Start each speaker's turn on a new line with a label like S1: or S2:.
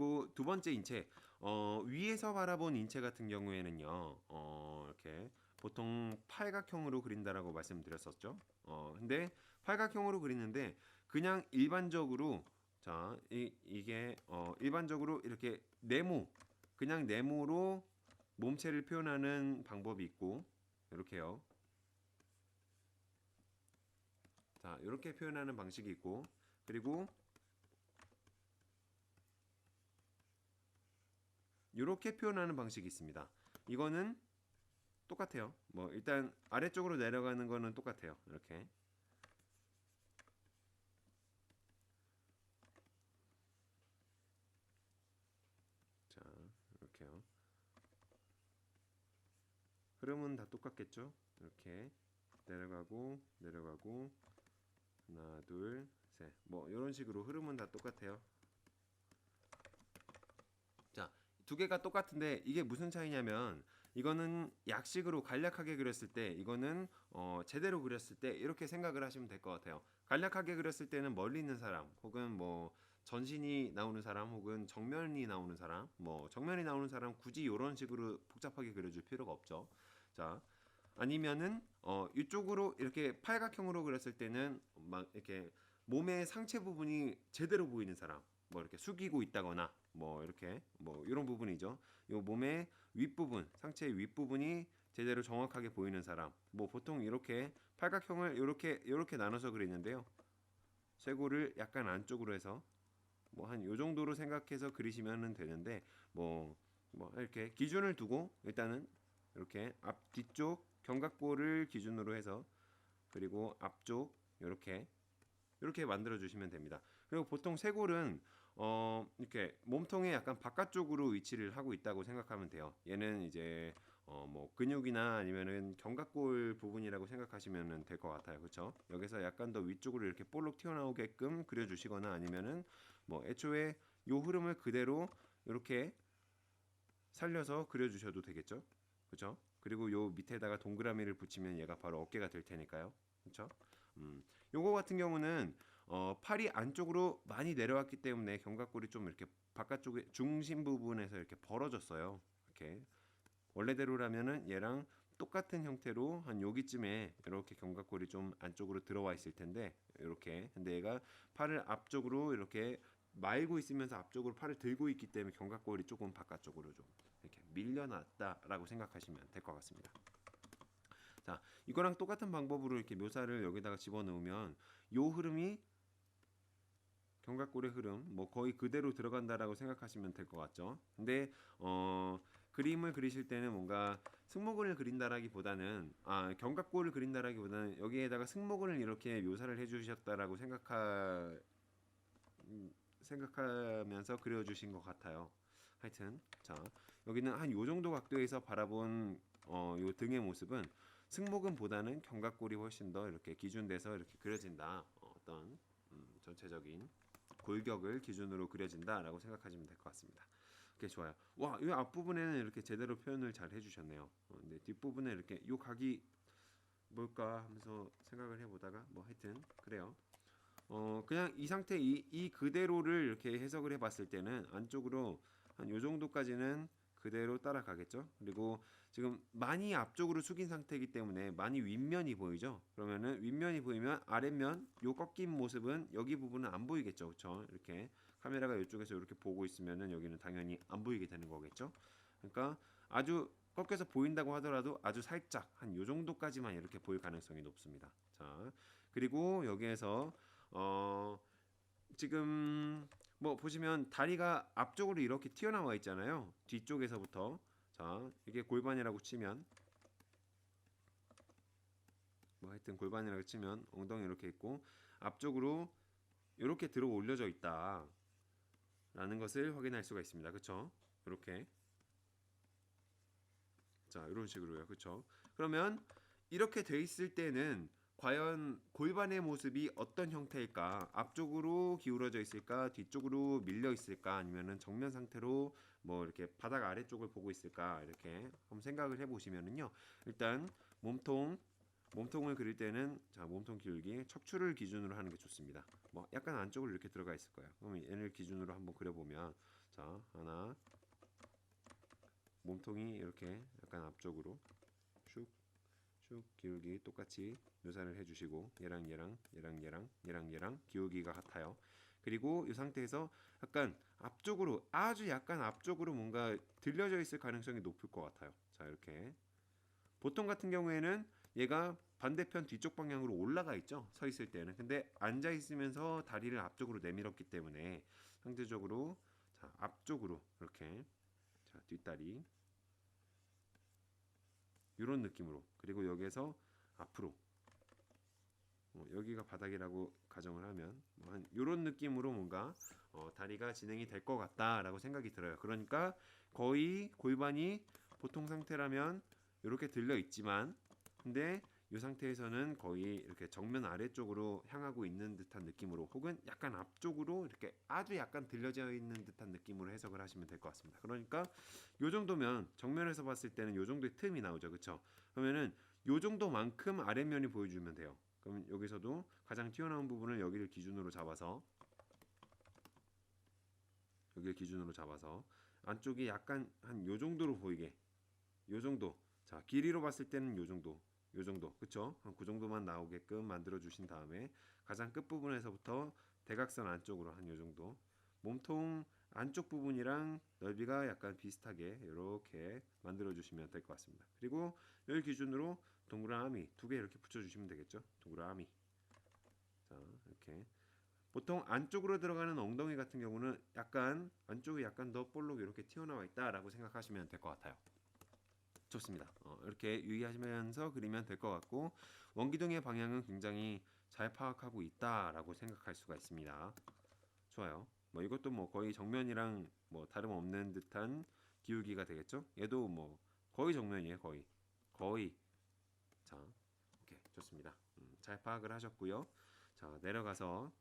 S1: 그리고 두 번째 인체 어, 위에서 바라본 인체 같은 경우에는요. 어, 이렇게 보통 팔각형으로 그린다라고 말씀드렸었죠. 어, 근데 팔각형으로 그리는데 그냥 일반적으로 자, 이, 이게 어, 일반적으로 이렇게 네모 그냥 네모로 몸체를 표현하는 방법이 있고 이렇게요. 자, 이렇게 표현하는 방식이 있고 그리고 이렇게 표현하는 방식이 있습니다. 이거는 똑같아요. 뭐 일단 아래쪽으로 내려가는 거는 똑같아요. 이렇게 자 이렇게요. 흐름은 다 똑같겠죠? 이렇게 내려가고 내려가고 하나 둘 셋 뭐 이런 식으로 흐름은 다 똑같아요. 자, 두 개가 똑같은데 이게 무슨 차이냐면 이거는 약식으로 간략하게 그렸을 때 이거는 어, 제대로 그렸을 때 이렇게 생각을 하시면 될 것 같아요. 간략하게 그렸을 때는 멀리 있는 사람 혹은 뭐 전신이 나오는 사람 혹은 정면이 나오는 사람 뭐 정면이 나오는 사람 굳이 이런 식으로 복잡하게 그려줄 필요가 없죠. 자, 아니면은 어 이쪽으로 이렇게 팔각형으로 그렸을 때는 막 이렇게 몸의 상체 부분이 제대로 보이는 사람 뭐 이렇게 숙이고 있다거나 뭐 이렇게 뭐 이런 부분이죠. 요 몸의 윗부분, 상체의 윗부분이 제대로 정확하게 보이는 사람. 뭐 보통 이렇게 팔각형을 이렇게 이렇게 나눠서 그리는데요. 쇄골을 약간 안쪽으로 해서 뭐 한 요 정도로 생각해서 그리시면 되는데 뭐뭐 이렇게 기준을 두고 일단은 이렇게 앞 뒤쪽 견갑골을 기준으로 해서 그리고 앞쪽 이렇게 이렇게 만들어 주시면 됩니다. 그리고 보통 쇄골은 어 이렇게 몸통의 약간 바깥쪽으로 위치를 하고 있다고 생각하면 돼요. 얘는 이제 어 뭐 근육이나 아니면은 견갑골 부분이라고 생각하시면 될 것 같아요. 그렇죠? 여기서 약간 더 위쪽으로 이렇게 볼록 튀어나오게끔 그려 주시거나 아니면은 뭐 애초에 요 흐름을 그대로 이렇게 살려서 그려 주셔도 되겠죠? 그렇죠? 그리고 요 밑에다가 동그라미를 붙이면 얘가 바로 어깨가 될 테니까요. 그렇죠? 음, 요거 같은 경우는 어, 팔이 안쪽으로 많이 내려왔기 때문에 견갑골이 좀 이렇게 바깥쪽에 중심 부분에서 이렇게 벌어졌어요. 이렇게 원래대로라면은 얘랑 똑같은 형태로 한 여기쯤에 이렇게 견갑골이 좀 안쪽으로 들어와 있을 텐데 이렇게 근데 얘가 팔을 앞쪽으로 이렇게 말고 있으면서 앞쪽으로 팔을 들고 있기 때문에 견갑골이 조금 바깥쪽으로 좀 이렇게 밀려났다라고 생각하시면 될 것 같습니다. 자, 이거랑 똑같은 방법으로 이렇게 묘사를 여기다가 집어넣으면 요 흐름이 견갑골의 흐름 뭐 거의 그대로 들어간다라고 생각하시면 될 것 같죠. 근데 어 그림을 그리실 때는 뭔가 승모근을 그린다라기보다는 아 견갑골을 그린다라기보다는 여기에다가 승모근을 이렇게 묘사를 해주셨다라고 생각하 음, 생각하면서 그려주신 것 같아요. 하여튼 자 여기는 한 요 정도 각도에서 바라본 어, 요 등의 모습은 승모근보다는 견갑골이 훨씬 더 이렇게 기준돼서 이렇게 그려진다. 어, 어떤 음, 전체적인 골격을 기준으로 그려진다라고 생각하시면 될 것 같습니다. 오케이 좋아요. 와, 이 앞부분에는 이렇게 제대로 표현을 잘 해주셨네요. 어, 근데 뒷부분에 이렇게 요 각이 뭘까 하면서 생각을 해보다가 뭐 하여튼 그래요. 어 그냥 이 상태 이, 이 그대로를 이렇게 해석을 해봤을 때는 안쪽으로 한 요 정도까지는 그대로 따라가겠죠. 그리고 지금 많이 앞쪽으로 숙인 상태이기 때문에 많이 윗면이 보이죠. 그러면은 윗면이 보이면 아랫면 요 꺾인 모습은 여기 부분은 안 보이겠죠. 그렇죠? 이렇게 카메라가 이쪽에서 이렇게 보고 있으면은 여기는 당연히 안 보이게 되는 거겠죠. 그러니까 아주 꺾여서 보인다고 하더라도 아주 살짝 한 요 정도까지만 이렇게 보일 가능성이 높습니다. 자, 그리고 여기에서 어 지금 뭐 보시면 다리가 앞쪽으로 이렇게 튀어나와 있잖아요. 뒤쪽에서부터 자 이게 골반이라고 치면 뭐 하여튼 골반이라고 치면 엉덩이 이렇게 있고 앞쪽으로 이렇게 들어 올려져 있다. 라는 것을 확인할 수가 있습니다. 그렇죠? 이렇게 자 이런 식으로요. 그렇죠? 그러면 이렇게 돼 있을 때는 과연 골반의 모습이 어떤 형태일까? 앞쪽으로 기울어져 있을까? 뒤쪽으로 밀려 있을까? 아니면은 정면 상태로 뭐 이렇게 바닥 아래쪽을 보고 있을까? 이렇게 한번 생각을 해 보시면은요. 일단 몸통 몸통을 그릴 때는 자 몸통 기울기 척추를 기준으로 하는 게 좋습니다. 뭐 약간 안쪽으로 이렇게 들어가 있을 거예요. 그럼 얘를 기준으로 한번 그려보면 자자 하나 몸통이 이렇게 약간 앞쪽으로 슉슉 기울기 똑같이 묘사를 해주시고 얘랑 얘랑 얘랑 얘랑 얘랑 얘랑 기울기가 같아요. 그리고 이 상태에서 약간 앞쪽으로 아주 약간 앞쪽으로 뭔가 들려져 있을 가능성이 높을 것 같아요. 자 이렇게 보통 같은 경우에는 얘가 반대편 뒤쪽 방향으로 올라가 있죠. 서 있을 때는. 근데 앉아 있으면서 다리를 앞쪽으로 내밀었기 때문에 상대적으로 자 앞쪽으로 이렇게 자 뒷다리 이런 느낌으로 그리고 여기에서 앞으로 어, 여기가 바닥이라고 가정을 하면 뭐 한 이런 느낌으로 뭔가 어, 다리가 진행이 될 것 같다라고 생각이 들어요. 그러니까 거의 골반이 보통 상태라면 이렇게 들려 있지만 근데 이 상태에서는 거의 이렇게 정면 아래쪽으로 향하고 있는 듯한 느낌으로 혹은 약간 앞쪽으로 이렇게 아주 약간 들려져 있는 듯한 느낌으로 해석을 하시면 될 것 같습니다. 그러니까 요 정도면 정면에서 봤을 때는 요 정도의 틈이 나오죠. 그렇죠? 그러면은 요 정도만큼 아랫면이 보여주면 돼요. 그럼 여기서도 가장 튀어나온 부분을 여기를 기준으로 잡아서 여기를 기준으로 잡아서 안쪽이 약간 한 요 정도로 보이게. 요 정도. 자 길이로 봤을 때는 요 정도. 요 정도. 그쵸? 한 그 정도만 나오게끔 만들어 주신 다음에 가장 끝 부분에서부터 대각선 안쪽으로 한 요 정도. 몸통 안쪽 부분이랑 넓이가 약간 비슷하게 이렇게 만들어 주시면 될 것 같습니다 그리고 여기 기준으로 동그라미 두 개 이렇게 붙여 주시면 되겠죠 동그라미 자 이렇게 보통 안쪽으로 들어가는 엉덩이 같은 경우는 약간 안쪽이 약간 더 볼록 이렇게 튀어나와 있다라고 생각하시면 될 것 같아요. 좋습니다. 어, 이렇게 유의하시면서 그리면 될 것 같고 원기둥의 방향은 굉장히 잘 파악하고 있다라고 생각할 수가 있습니다. 좋아요. 뭐 이것도 뭐 거의 정면이랑 뭐 다름없는 듯한 기울기가 되겠죠? 얘도 뭐 거의 정면이에요. 거의 거의 자 오케이 좋습니다. 음, 잘 파악을 하셨고요. 자 내려가서